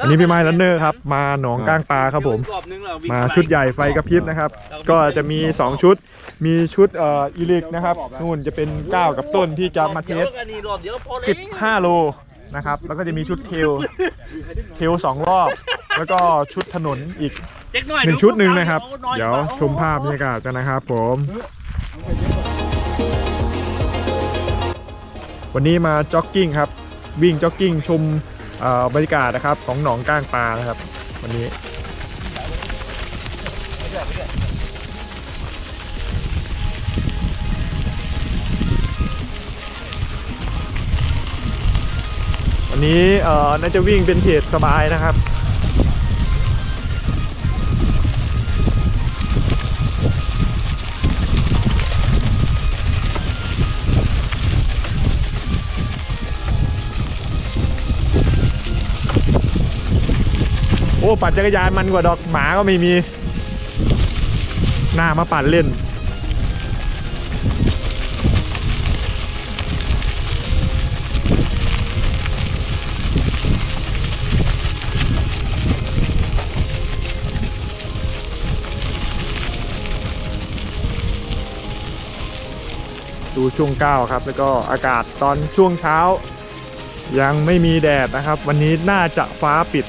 อันนี้พี่ไม้ลันเนอร์ครับ มาหนองก้างปลาครับผม มาชุดใหญ่ไฟกระพริบนะครับ ก็จะมี 2 ชุด มีชุดเอ่ออีลิกนะครับนู่นจะเป็น9กับต้นที่จะมาเทส15 โลนะครับ แล้วก็จะมีชุดเทล เทลสองรอบ แล้วก็ชุดถนนอีกหนึ่งชุดหนึ่งนะครับ เดี๋ยวชมภาพบรรยากาศกันนะครับผมวันนี้มาจ็อกกิ้งครับ วิ่งจ็อกกิ้งชมเอ่อ บรรยากาศนะครับของหนองก้างปลานะครับ วันนี้วันนี้น่าจะวิ่งเป็นเพจสบายนะครับ ปั่นจักรยานมันกว่าดอกหมาก็ไม่มี หน้ามาปั่นเล่น ดูช่วงเก้าครับ แล้วก็อากาศตอนช่วงเช้า ยังไม่มีแดดนะครับ วันนี้น่าจะฟ้าปิด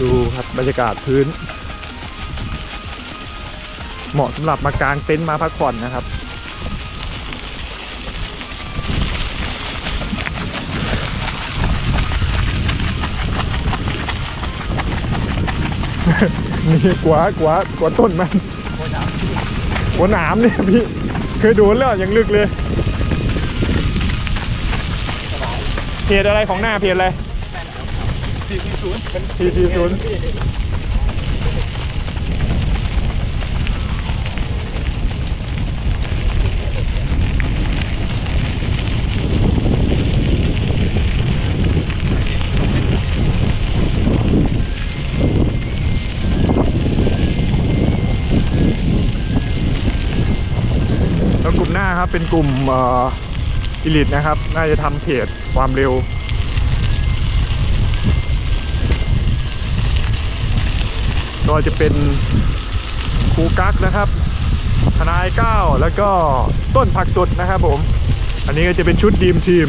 ดูครับบรรยากาศพื้น เหมาะสำหรับมากางเต็นท์มาพักผ่อนนะครับ นี่กว่ากว่ากว่าต้นมันหัวหนามเนี่ยพี่เคยดนแล้วยังลึกเลย เพจอะไรของหน้าเพจอะไร ทีทีศูนย์แล้วกลุ่มหน้าครับเป็นกลุ่มอ่ออิลิทนะครับ น่าจะทำเพจความเร็ว ก็จะเป็นครูกั๊กนะครับทนายก้าวแล้วก็ต้นผักสดนะครับผม อันนี้ก็จะเป็นชุดดีมทีม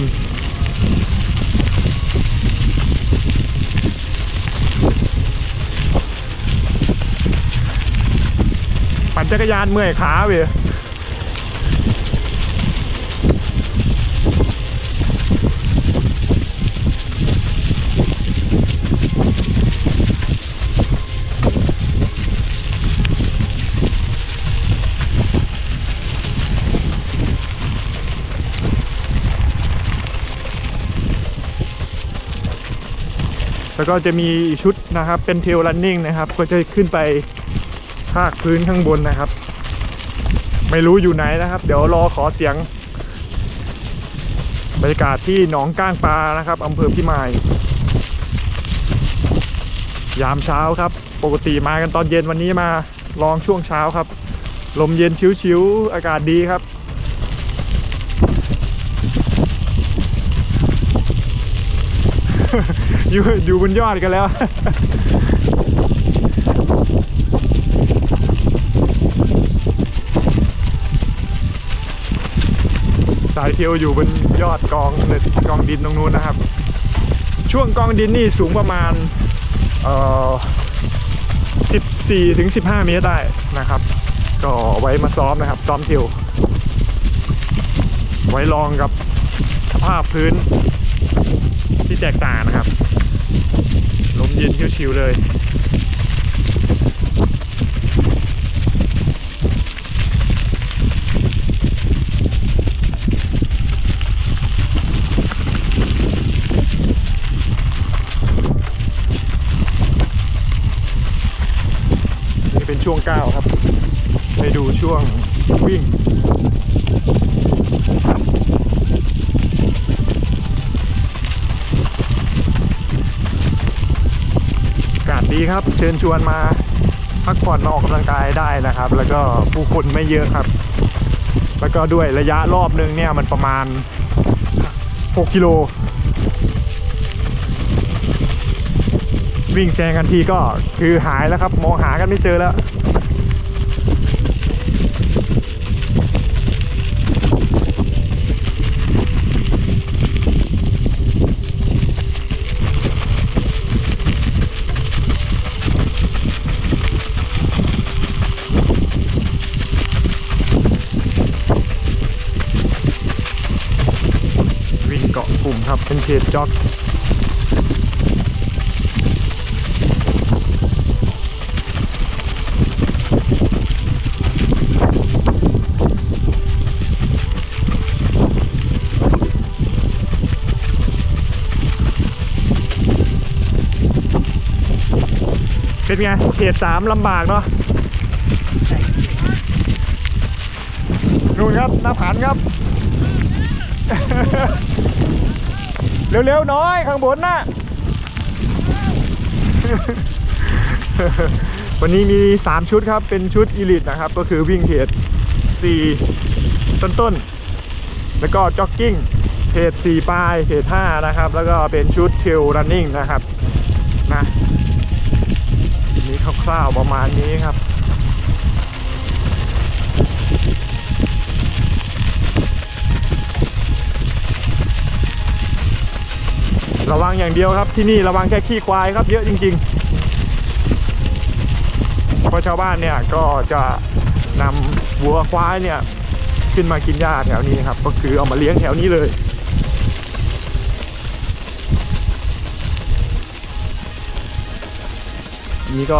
ปั่นจักรยานเมื่อยขาเว้ย แล้วก็จะมีชุดนะครับเป็นเทลรันนิ่งนะครับ ก็จะขึ้นไปภาคพื้นข้างบนนะครับ ไม่รู้อยู่ไหนนะครับ เดี๋ยวรอขอเสียงบรรยากาศที่หนองก้างปลานะครับอำเภอพิมาย ยามเช้าครับ ปกติมากันตอนเย็นวันนี้มาลองช่วงเช้าครับ ลมเย็นชิวๆอากาศดีครับ อยู่อยู่บนยอดกันแล้ว สายเทียวอยู่บนยอดกองเลยกองดินตรงนู้นนะครับ ช่วงกองดินนี่สูงประมาณเอ่อ14ถึง15 เมตรได้นะครับ ก็ไว้มาซ้อมนะครับ ซ้อมเทียว ไว้ลองกับสภาพพื้น ที่แตกต่างนะครับ ลมเย็นชิวๆเลยนี่เป็นช่วงก้าวครับ ไปดูช่วงวิ่ง ดีครับ เชิญชวนมาพักผ่อนมาออกกำลังกายได้นะครับ แล้วก็ผู้คนไม่เยอะครับ แล้วก็ด้วยระยะรอบนึงเนี่ยมันประมาณ 6 กิโล วิ่งแซงกันทีก็คือหายแล้วครับ มองหากันไม่เจอแล้ว วิ่งเกาะกลุ่มครับ เป็นเพจจ็อกเป็นไงเขตสามลำบากเนาะนู่นครับหน้าผานครับ เร็วๆน้อยข้างบนน่ะ วันนี้มี 3 ชุดครับ เป็นชุดอีลิตนะครับ ก็คือวิ่งเพจ4ต้นๆแล้วก็จ็อกกิ้งเพจ4ปลายเพจ5นะครับ แล้วก็เป็นชุดเทลรันนิ่งนะครับนะมีคร่าวๆประมาณนี้ครับ ระวังอย่างเดียวครับที่นี่ระวังแค่ขี้ควายครับ เยอะจริงๆเพราะชาวบ้านเนี่ยก็จะนำวัวควายเนี่ยขึ้นมากินหญ้าแถวนี้ครับ ก็คือเอามาเลี้ยงแถวนี้เลยนี่ก็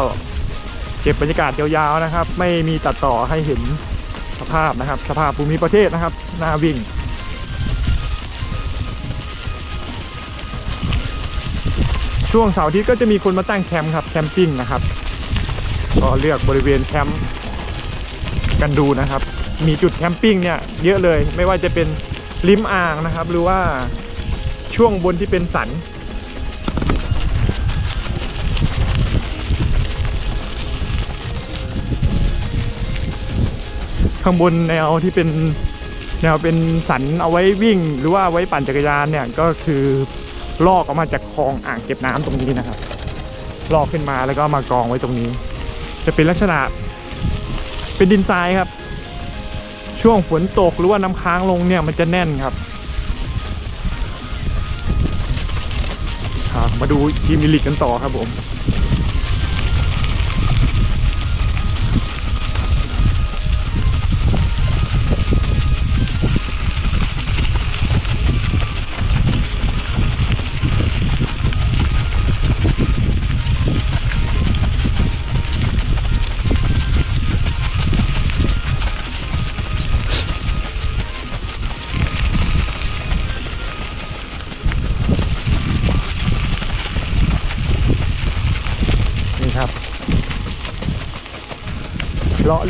เก็บบรรยากาศยาวๆนะครับ ไม่มีตัดต่อให้เห็นสภาพนะครับ สภาพภูมิประเทศนะครับหน้าวิ่ง ช่วงเสาร์อาทิตย์ก็จะมีคนมาตั้งแคมป์ครับแคมปิ้งนะครับ ก็เลือกบริเวณแคมป์กันดูนะครับ มีจุดแคมปิ้งเนี่ยเยอะเลยไม่ว่าจะเป็นริมอ่างนะครับ หรือว่าช่วงบนที่เป็นสันข้างบนแนวที่เป็นแนวเป็นสันเอาไว้วิ่ง หรือว่าไว้ปั่นจักรยานเนี่ยก็คือ ลอกออกมาจากคลองอ่างเก็บน้ำตรงนี้นะครับ ลอกขึ้นมาแล้วก็มากองไว้ตรงนี้ จะเป็นลักษณะ เป็นดินทรายครับ ช่วงฝนตกหรือว่าน้ำค้างลงเนี่ยมันจะแน่นครับมาดูทีมมิลิกกันต่อครับผม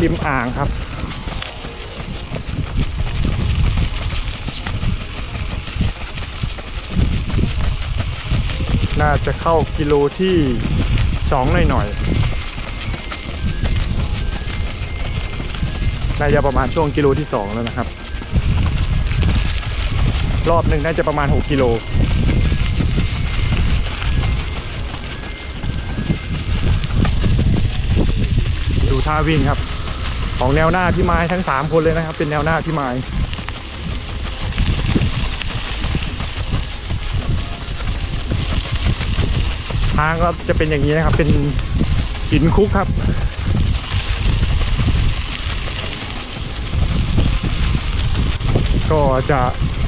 ริมอ่างครับน่าจะเข้ากิโลที่สองหน่อยหน่อยๆ น่าจะประมาณช่วงกิโลที่สองแล้วนะครับ รอบหนึ่งน่าจะประมาณ 6 กิโล ดูท่าวิ่งครับ ของแนวหน้าพี่ไม้ทั้ง 3 คนเลยนะครับ เป็นแนวหน้าพี่ไม้ทางก็จะเป็นอย่างนี้นะครับ เป็นหินคุกครับก็จะ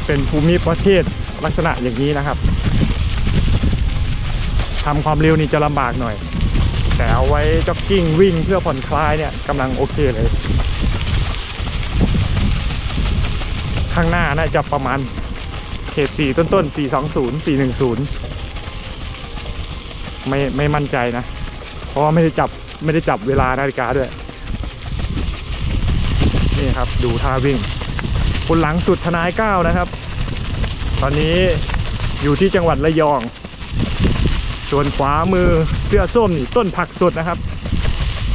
เป็นภูมิประเทศลักษณะอย่างนี้นะครับทำความเร็วนี่จะลำบากหน่อย แต่เอาไว้จ็อกกิ้งวิ่งเพื่อผ่อนคลายเนี่ยกำลังโอเคเลย ข้างหน้าน่าจะประมาณเขตสี่ต้นต้นสี่สองศูนย์สี่หนึ่งศูนย์ไม่ไม่มั่นใจนะ เพราะไม่ได้จับไม่ได้จับเวลานาฬิกาด้วย นี่ครับดูท่าวิ่งคนหลังสุดทนายก้าวนะครับ ตอนนี้อยู่ที่จังหวัดระยอง ส่วนขวามือเสื้อส้มนี่ต้นผักสดนะครับ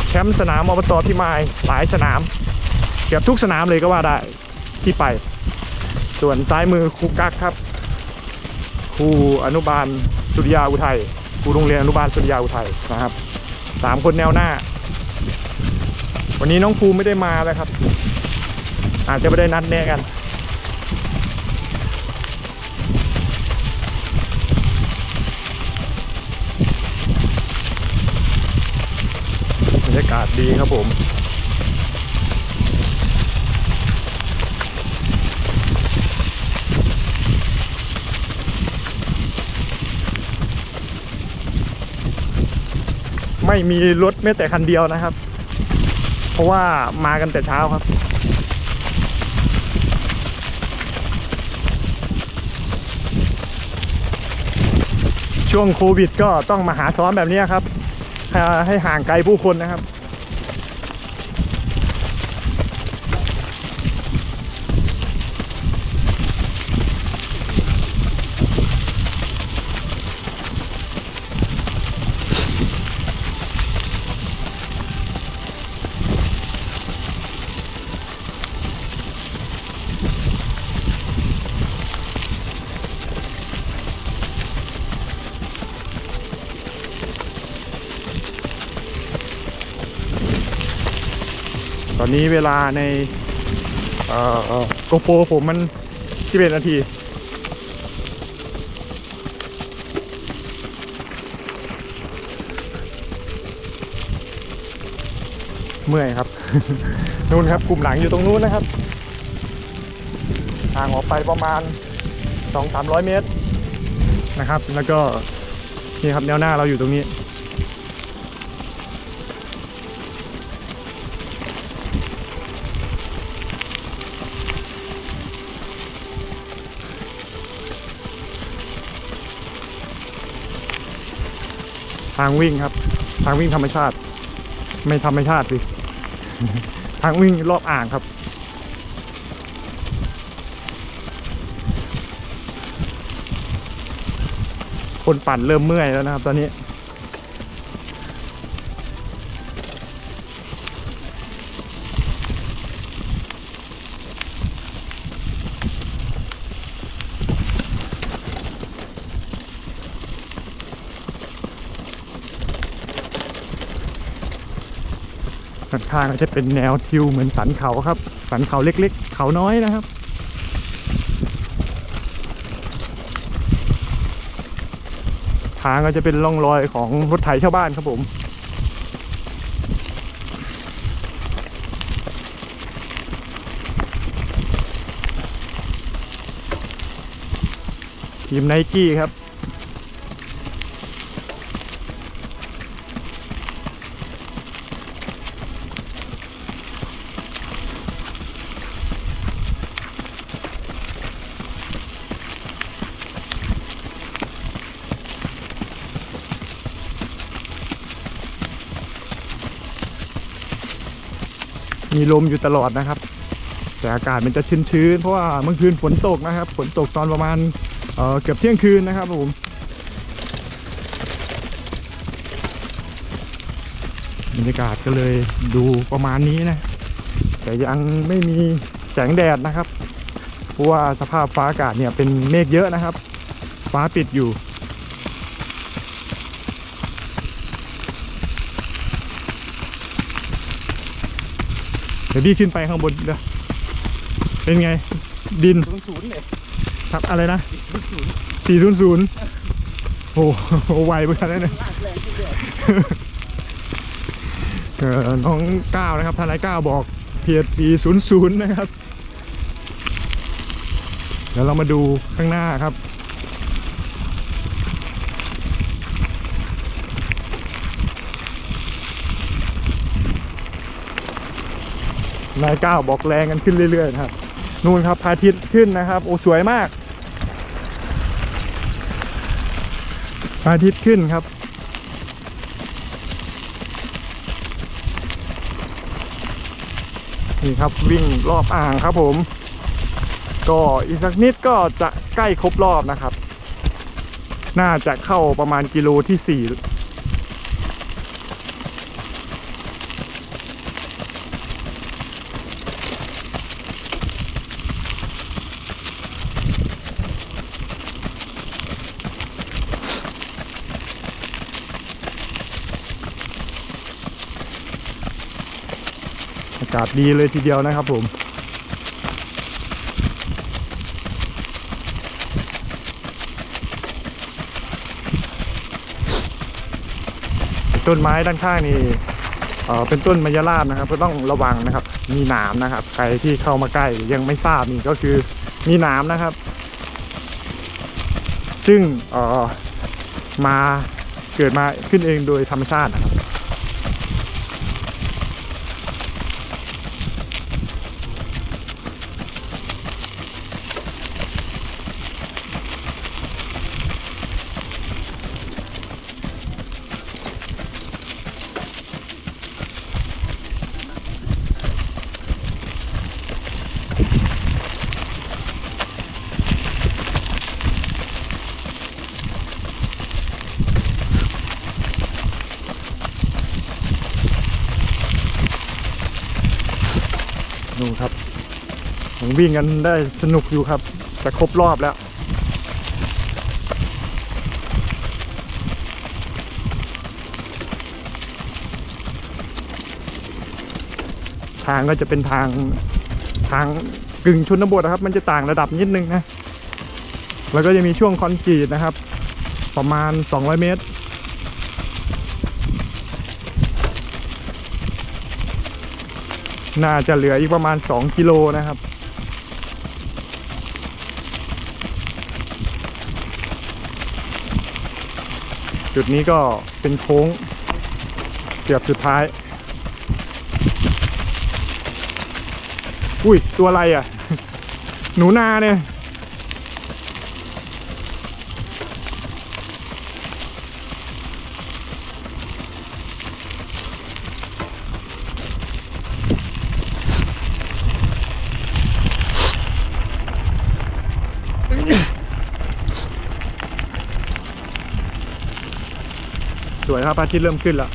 แชมป์สนามอบตพิมายหลายสนามเกือบทุกสนามเลยก็ว่าได้ที่ไป ส่วนซ้ายมือครูกั๊กครับครูอนุบาลสุริยาอุทัยครูโรงเรียนอนุบาลสุริยาอุทัยนะครับสามคนแนวหน้า วันนี้น้องภูไม่ได้มาแล้วครับ อาจจะไม่ได้นัดแนะกัน รรยากาศดีครับผมไม่มีรถแม้แต่คันเดียวนะครับ เพราะว่ามากันแต่เช้าครับ ช่วงโควิดก็ต้องมาหาซ้อมแบบนี้ครับ ให้ห่างไกลผู้คนนะครับ นี้เวลาในโกโปรผมมัน 11 นาที เมื่อยครับ นู่นครับกลุ่มหลังอยู่ตรงนู้นนะครับห่างออกไปประมาณ 2-300 เมตรนะครับ แล้วก็นี่ครับแนวหน้าเราอยู่ตรงนี้างวิ่งครับ ทางวิ่งธรรมชาติ ไม่ธรรมชาติสิทางวิ่งรอบอ่างครับ คนปั่นเริ่มเมื่อยแล้วนะครับ ตอนนี้ ข้างๆก็จะเป็นแนวทิวเหมือนสันเขาครับ สันเขาเล็กๆ เขาน้อยนะครับ ทางก็จะเป็นร่องรอยของรถไถชาวบ้านครับผมทีมไนกี้ครับ มีลมอยู่ตลอดนะครับ แต่อากาศมันจะชื้นๆเพราะว่าเมื่อคืนฝนตกนะครับ ฝนตกตอนประมาณเเกือบเที่ยงคืนนะครับผมบรรยากาศก็เลยดูประมาณนี้นะ แต่ยังไม่มีแสงแดดนะครับ เพราะว่าสภาพฟ้าอากาศเนี่ยเป็นเมฆเยอะนะครับ ฟ้าปิดอยู่ ดี๋ยวพี่ขึ้นไปข้างบนเดี๋ยวเป็นไง ดินศูนย์ศูนย์เลยครับอะไรนะสี่ศูนย์ศูนย์สี่ศูนย์ศูนย์โอ้โหไวเหมือนกันนะเนี่ยลากแรงขึ้นเลยเออน้องก้าวนะครับทนายก้าวบอกเพียสี่ศูนย์ศูนย์นะครับ เดี๋ยวเรามาดูข้างหน้าครับ นายก้าวบอกแรงกันขึ้นเรื่อยๆนะครับ นู่นครับพระอาทิตย์ขึ้นนะครับ โอ้สวยมากพระอาทิตย์ขึ้นครับ นี่ครับวิ่งรอบอ่างครับผม ก็อีกสักนิดก็จะใกล้ครบรอบนะครับ น่าจะเข้าประมาณกิโลที่สี่ากาศดีเลยทีเดียวนะครับผมต้นไม้ด้านข้างนี่เเป็นต้นมะยราบนะครับ ก็ต้องระวังนะครับ มีหนามนะครับ ใครที่เข้ามาใกล้ยังไม่ทราบนี่ก็คือมีหนามนะครับ ซึ่งออมาเกิดมาขึ้นเองโดยธรรมชาตินะครับ วิ่งกันได้สนุกอยู่ครับ จะครบรอบแล้วทางก็จะเป็นทางทางกึ่งชนบทนะครับ มันจะต่างระดับนิดนึงนะ แล้วก็จะมีช่วงคอนกรีตนะครับ ประมาณ 200 เมตร น่าจะเหลืออีกประมาณ 2 กิโลนะครับ จุดนี้ก็เป็นโค้งเกือบสุดท้าย อุ้ย ตัวอะไรอะ หนูนาเนี่ย ครับพระอาทิตย์เริ่มขึ้นแล้ว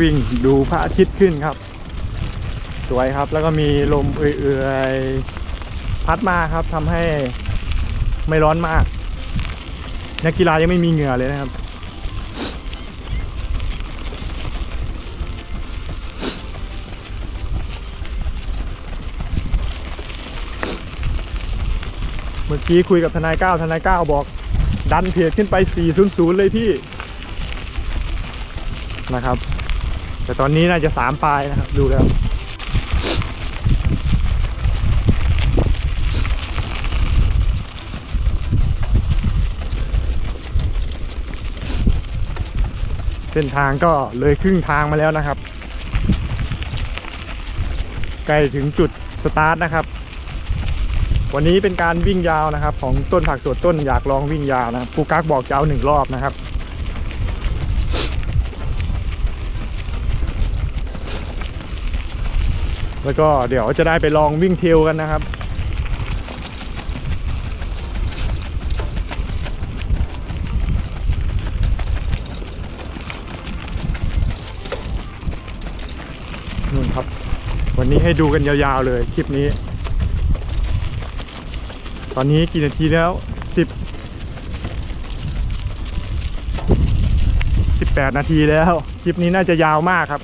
วิ่งดูพระอาทิตย์ขึ้นครับ สวยครับแล้วก็มีลมเอื่อยๆพัดมาครับทำให้ไม่ร้อนมาก นักกีฬายังไม่มีเหงื่อเลยนะครับ เมื่อกี้คุยกับทนายก้าวทนายก้าวบอก ดันเพจขึ้นไป 400 เลยพี่นะครับ แต่ตอนนี้น่าจะ3ปลายนะครับ ดูแล้ว เส้นทางก็เลยครึ่งทางมาแล้วนะครับ ใกล้ถึงจุดสตาร์ทนะครับ วันนี้เป็นการวิ่งยาวนะครับ ของต้นผักสดต้นอยากลองวิ่งยาวนะครับครูกักบอกจะเอาหนึ่งรอบนะครับ แล้วก็เดี๋ยวจะได้ไปลองวิ่งเทลกันนะครับนู่นครับ วันนี้ให้ดูกันยาวๆเลยคลิปนี้ ตอนนี้กี่นาทีแล้วสิบสิบแปดนาทีแล้ว คลิปนี้น่าจะยาวมากครับ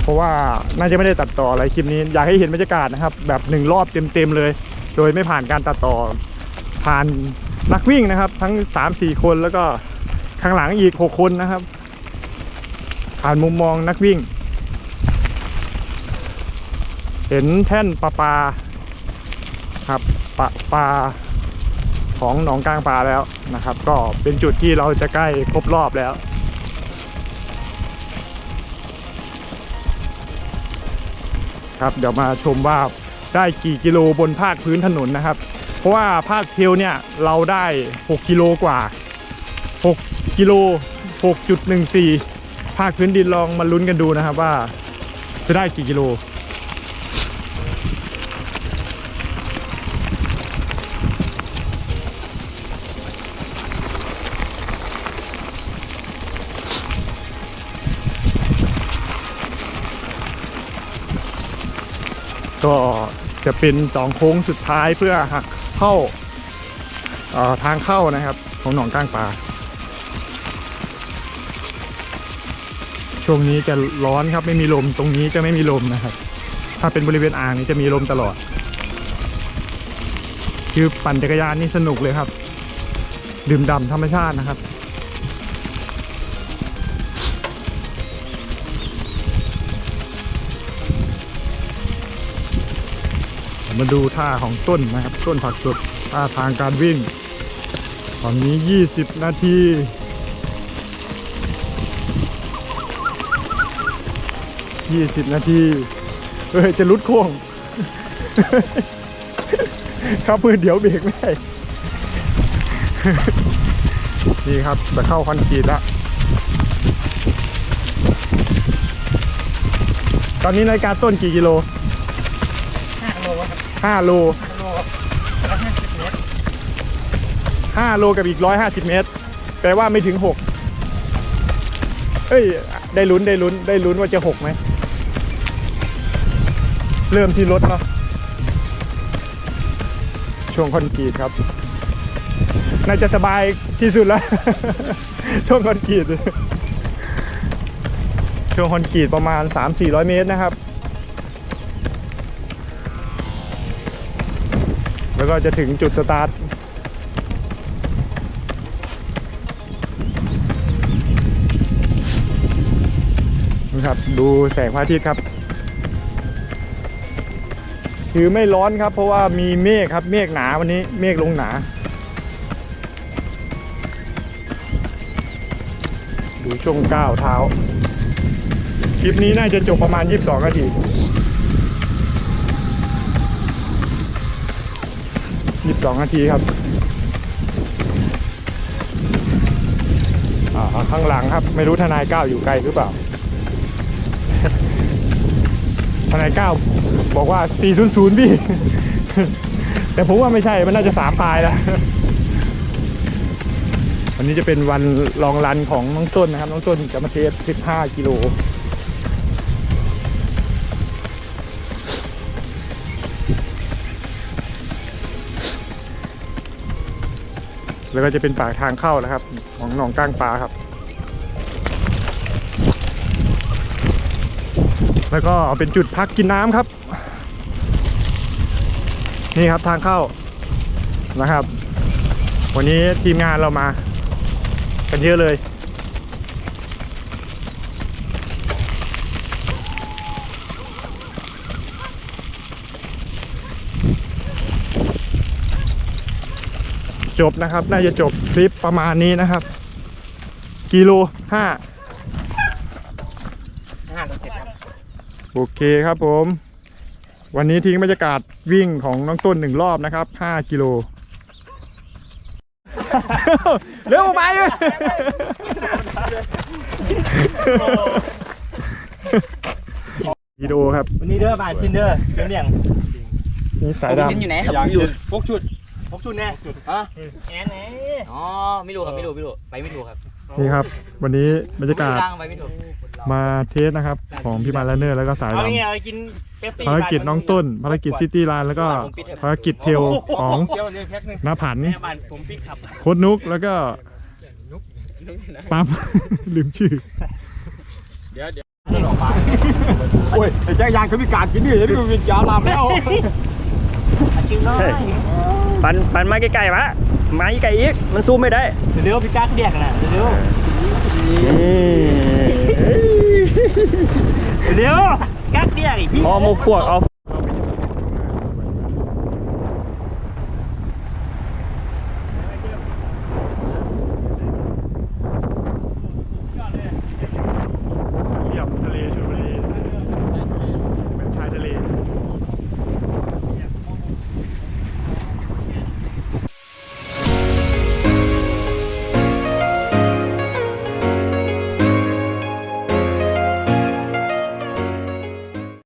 เพราะว่าน่าจะไม่ได้ตัดต่ออะไรคลิปนี้ อยากให้เห็นบรรยากาศนะครับ แบบหนึ่งรอบเต็มๆเลย โดยไม่ผ่านการตัดต่อ ผ่านนักวิ่งนะครับ ทั้ง3-4คนแล้วก็ข้างหลังอีก6คนนะครับ ผ่านมุมมองนักวิ่ง เห็นแท่นปลาปลาครับปลาปลาของหนองกลางปลาแล้วนะครับ ก็เป็นจุดที่เราจะใกล้ครบรอบแล้วครับเดี๋ยวมาชมว่าได้กี่กิโลบนภาคพื้นถนนนะครับ เพราะว่าภาคเทลเนี่ยเราได้ 6 กิโลกว่า 6 กิโล 6.14 ภาคพื้นดินลองมาลุ้นกันดูนะครับว่าจะได้กี่กิโล ก็จะเป็นสองโค้งสุดท้ายเพื่อหักเข้าทางเข้านะครับ ของหนองก้างปลาช่วงนี้จะร้อนครับไม่มีลมตรงนี้จะไม่มีลมนะครับ ถ้าเป็นบริเวณอ่างนี้จะมีลมตลอด คือปั่นจักรยานนี่สนุกเลยครับ ดื่มด่ำธรรมชาตินะครับ มาดูท่าของต้นนะครับ ต้นผักสดท่าทางการวิ่ง ตอนนี้ 20 นาที20นาทีเอ้ยจะลุดโค้งครับมือเดี๋ยวเบรกไม่ได้นี่ครับจะเข้าคอนกรีตแล้วตอนนี้นาฬิกาต้นกี่กิโล ห้าโล5โลแล้ว50เมตรห้าโลกับอีกร้อยห้าสิบเมตร แปลว่าไม่ถึงหกเอ้ย ได้ลุ้นได้ลุ้นได้ลุ้นว่าจะหกไหม เริ่มที่รถเนาะช่วงคอนกรีตครับ น่าจะสบายที่สุดแล้ว ช่วงคอนกรีตช่วงคอนกรีตประมาณ 3-400 เมตรนะครับ แล้วก็จะถึงจุดสตาร์ทนะครับดูแสงพระอาทิตย์ครับ คือไม่ร้อนครับ เพราะว่ามีเมฆครับ เมฆหนาวันนี้ เมฆลงหนา ดูช่วงก้าวเท้า คลิปนี้น่าจะจบประมาณ 22นาที 22นาทีครับอ่าข้างหลังครับ ไม่รู้ทนายก้าวอยู่ไกลหรือเปล่า ทนายก้าวบอกว่า 400 พี่ แต่ผมว่าไม่ใช่ มันน่าจะสามปลายแล้ว วันนี้จะเป็นวันลองรันของน้องต้นนะครับ น้องต้นจะมาเทส 15 กิโล แล้วก็จะเป็นปากทางเข้านะครับ ของหนองก้างปลาครับ แล้วก็เป็นจุดพักกินน้ำครับ นี่ครับทางเข้านะครับ วันนี้ทีมงานเรามา กันเยอะเลย จบนะครับ น่าจะจบคลิปประมาณนี้นะครับ กิโลห้า5โลเจ็ดครับโอเคครับผม วันนี้ทิ้งบรรยากาศวิ่งของน้องต้นหนึ่งรอบนะครับ5กิโล เร็วไปเลยวิดีโอครับ วันนี้เด้อบานชินเด้อเป็นอย่างนี่สายดซินอยู่ไหนครับยังอยู่พกชุด พกชุดแน่ฮะแอนไหนอ๋อไม่รู้ครับไม่รู้ไม่รู้ไปไม่ถูกครับำนี่ครับ วันนี้บรรยากาศดังไปไม่ถูกมาเทสนะครับ ของพี่มาแลนเนอร์แล้วก็สายเอาดไงเอากินเป๊ปซี่ำภารกิจน้องต้น ภารกิจซิตี้ไลน์แล้วก็ภารกิจเทลของเที่ยวเรือแพ็คหนึงน้าผันแม่บ้านผมปิกขับโค้ดนุกแล้วก็ปั๊มลืมชื่อเดี๋ยวเดี๋ยวโอ้ยไอ้แจ้งยางเขามีการกินนี่นี่มันยาวลามแล้วชิมน้อย ปันปันมาไกลๆวะมาไกลอีก มันซูมไม่ได้เดี๋ยวพี่ก้าเดียกนะเดี๋ยวเดี๋ยวกักเดียกอีกพี่พอหมูพวกเอา